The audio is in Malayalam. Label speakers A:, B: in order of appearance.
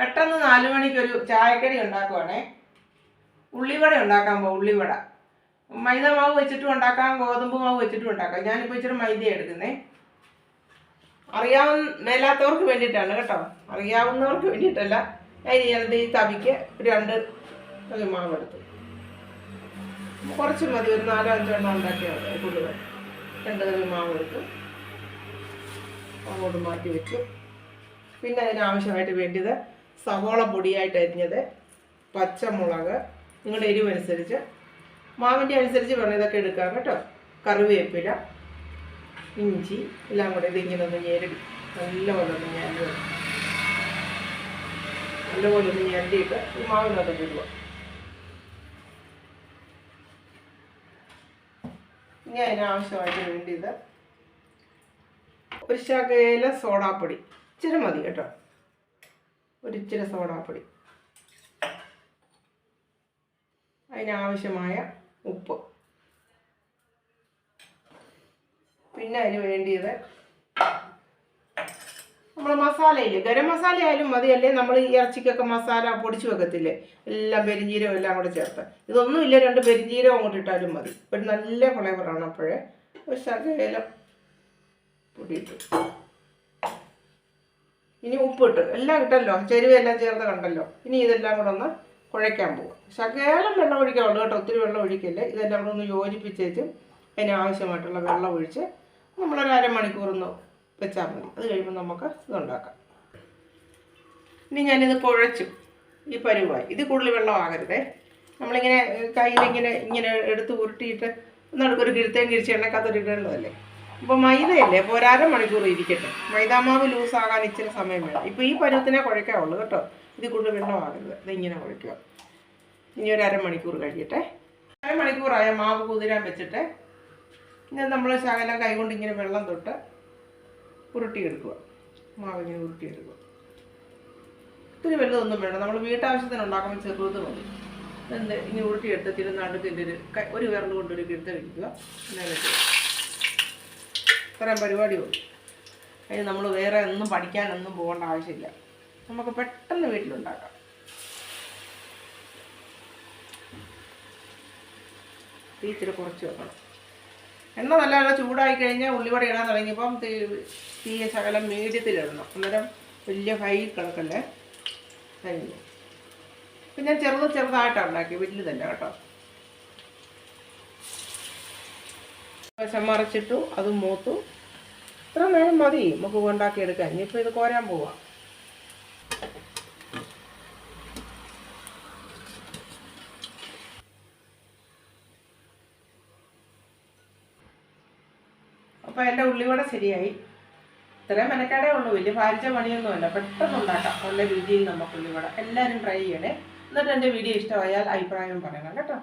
A: പെട്ടെന്ന് നാലു മണിക്ക് ഒരു ചായക്കടി ഉണ്ടാക്കുവാണേ. ഉള്ളിവട ഉണ്ടാക്കാൻ പോകും ഉള്ളിവട. മൈദ മാവ് വെച്ചിട്ടും ഉണ്ടാക്കാം ഗോതമ്പ് മാവ് വെച്ചിട്ടും ഉണ്ടാക്കാം. ഞാനിപ്പോൾ ഇച്ചിരി മൈദ എടുക്കുന്നേ. അറിയാവുന്ന മേലാത്തവർക്ക് വേണ്ടിയിട്ടാണ് കേട്ടോ. അറിയാവുന്നവർക്ക് വേണ്ടിയിട്ടല്ല. ഞാൻ ഞാനത് ഈ തവിക്ക് രണ്ട് മാവ് എടുത്തു. കുറച്ച് മതി ഒരു നാലോ അഞ്ചോ എണ്ണം ഉണ്ടാക്കിയാൽ മതി കൂടുതൽ. രണ്ട് തവി മാവ് എടുത്തു. അങ്ങോട്ട് മാറ്റി വെച്ചു. പിന്നെ അതിനാവശ്യമായിട്ട് വേണ്ടിയത് സവോള പൊടിയായിട്ട് അരിഞ്ഞത് പച്ചമുളക്. നിങ്ങളുടെ എരിവനുസരിച്ച്. മാവിന്റെ അനുസരിച്ച് വേണം ഇതൊക്കെ എടുക്കാം കേട്ടോ. കറിവേപ്പില ഇഞ്ചി എല്ലാം കൂടെ ഇതിങ്ങനെ ഒന്ന് ഞെരടി. നല്ലപോലെ ഒന്ന് ഞരടി നല്ലപോലെ ഒന്ന് ഞരടിയിട്ട് ഈ മാവിനകത്ത് ഇടുക. ഇനി അതിനാവശ്യമായിട്ട് വേണ്ടിയത് ഒരു ശകല സോഡാപ്പൊടി. ഇച്ചിരി മതി കേട്ടോ. ഒരു ഇച്ചിരി സോഡാപ്പൊടി അതിനാവശ്യമായ ഉപ്പ്. പിന്നെ അതിന് വേണ്ടിയത് നമ്മൾ മസാലയില്ലേ? ഗരം മസാല ആയാലും മതി. നമ്മൾ ഈ ഇറച്ചിക്കൊക്കെ മസാല പൊടിച്ചു വെക്കത്തില്ലേ? എല്ലാം പെരിഞ്ചീരകം എല്ലാം കൂടെ ചേർത്ത്. ഇതൊന്നും ഇല്ല. രണ്ട് പെരിഞ്ചീരകം അങ്ങോട്ട് ഇട്ടാലും മതി. ഒരു നല്ല ഫ്ലേവറാണ് അപ്പോഴേ. ഒരു ശകലം പൊടിയിട്ടു. ഇനി ഉപ്പിട്ട് എല്ലാം ഇട്ടല്ലോ. ചെരുവെല്ലാം ചേർന്ന് കണ്ടല്ലോ. ഇനി ഇതെല്ലാം കൂടെ ഒന്ന് കുഴയ്ക്കാൻ പോകും ശകലം വെള്ളം ഒഴിക്കാവുള്ളൂ കേട്ടോ. ഒത്തിരി വെള്ളം ഒഴിക്കല്ലേ? ഇതെല്ലാം കൂടെ ഒന്ന് യോജിപ്പിച്ചേച്ചും അതിന് ആവശ്യമായിട്ടുള്ള വെള്ളം ഒഴിച്ച് നമ്മളൊരു അരമണിക്കൂറൊന്ന് വെച്ചാൽ മതി. അത് കഴിയുമ്പോൾ നമുക്ക് ഇതുണ്ടാക്കാം. ഇനി ഞാനിത് കുഴച്ചു. ഈ പരുവായി. ഇത് കൂടുതൽ വെള്ളം ആകരുതേ. നമ്മളിങ്ങനെ കയ്യിലിങ്ങനെ ഇങ്ങനെ എടുത്ത് ഉരുട്ടിയിട്ട് നടുക്കൊരു കിഴുത്തേം കിഴിച്ചെണ്ണക്കാത്തൊരു ഇടേണ്ടതല്ലേ? അപ്പോൾ മൈദയല്ലേ? അപ്പോൾ ഒരര മണിക്കൂർ ഇരിക്കട്ടെ. മൈദാമാവ് ലൂസാകാൻ ഇച്ചിരി സമയം വേണം. ഇപ്പോൾ ഈ പരുവത്തിനെ കുഴക്കാവുള്ളൂ കേട്ടോ. ഇത് കൂടുതൽ വെള്ളമാകരുത്. ഇതിങ്ങനെ കുഴക്കുക. ഇനി ഒരു അരമണിക്കൂർ കഴിയട്ടെ. അരമണിക്കൂറായ മാവ് കുതിരാൻ വെച്ചിട്ട് ഇനി നമ്മൾ ശകലം കൈകൊണ്ട് ഇങ്ങനെ വെള്ളം തൊട്ട് ഉരുട്ടിയെടുക്കുക. മാവ് ഇങ്ങനെ ഉരുട്ടിയെടുക്കുക. ഒത്തിരി വലുതൊന്നും വേണം നമ്മൾ വീട്ടാവശ്യത്തിന് ഉണ്ടാക്കുമ്പോൾ ചെറുത് മതി. എന്ത് ഇനി ഉരുട്ടിയെടുത്ത് തിരുനാട്ടത്തിന്റെ ഒരു ഒരു വിരൽ കൊണ്ടൊരു ഒരു കിഴുത്ത കഴിക്കുക ഇത്രയും പരിപാടി ഉള്ളു. അതിന് നമ്മൾ വേറെ ഒന്നും പഠിക്കാനൊന്നും പോകേണ്ട ആവശ്യമില്ല. നമുക്ക് പെട്ടെന്ന് വീട്ടിലുണ്ടാക്കാം. തീ കുറച്ച് വെക്കണം. എണ്ണ നല്ല ചൂടായി കഴിഞ്ഞാൽ ഉള്ളിവട ഇടാൻ തുടങ്ങിയപ്പം തീ തീ ശകലം മീഡിയത്തിലിടണം. അന്നേരം വലിയ ഹൈ കിടക്കല്ലേ? കഴിഞ്ഞു. പിന്നെ ചെറുത് ചെറുതായിട്ടാണ് ഉണ്ടാക്കി തന്നെ കേട്ടോ. വശം മറിച്ചിട്ടു അത് മൂത്തു. ഇത്ര നേരം മതി നമുക്ക് ഉണ്ടാക്കിയെടുക്കാൻ ഇനിയിപ്പോൾ ഇത് കോരാൻ പോവാം. അപ്പോൾ എന്റെ ഉള്ളിവട ശരിയായി. ഇത്രയും മെനക്കേടേ ഉള്ളൂ. വലിയ ഭാരിച്ച പണിയൊന്നുമല്ല. പെട്ടെന്ന് ഉണ്ടാക്കാം. നല്ല രുചിയിൽ നമുക്ക് ഉള്ളിവട. എല്ലാവരും ട്രൈ ചെയ്യണേ. എന്നിട്ട് എന്റെ വീഡിയോ ഇഷ്ടമായാൽ അഭിപ്രായം പറയണം കേട്ടോ.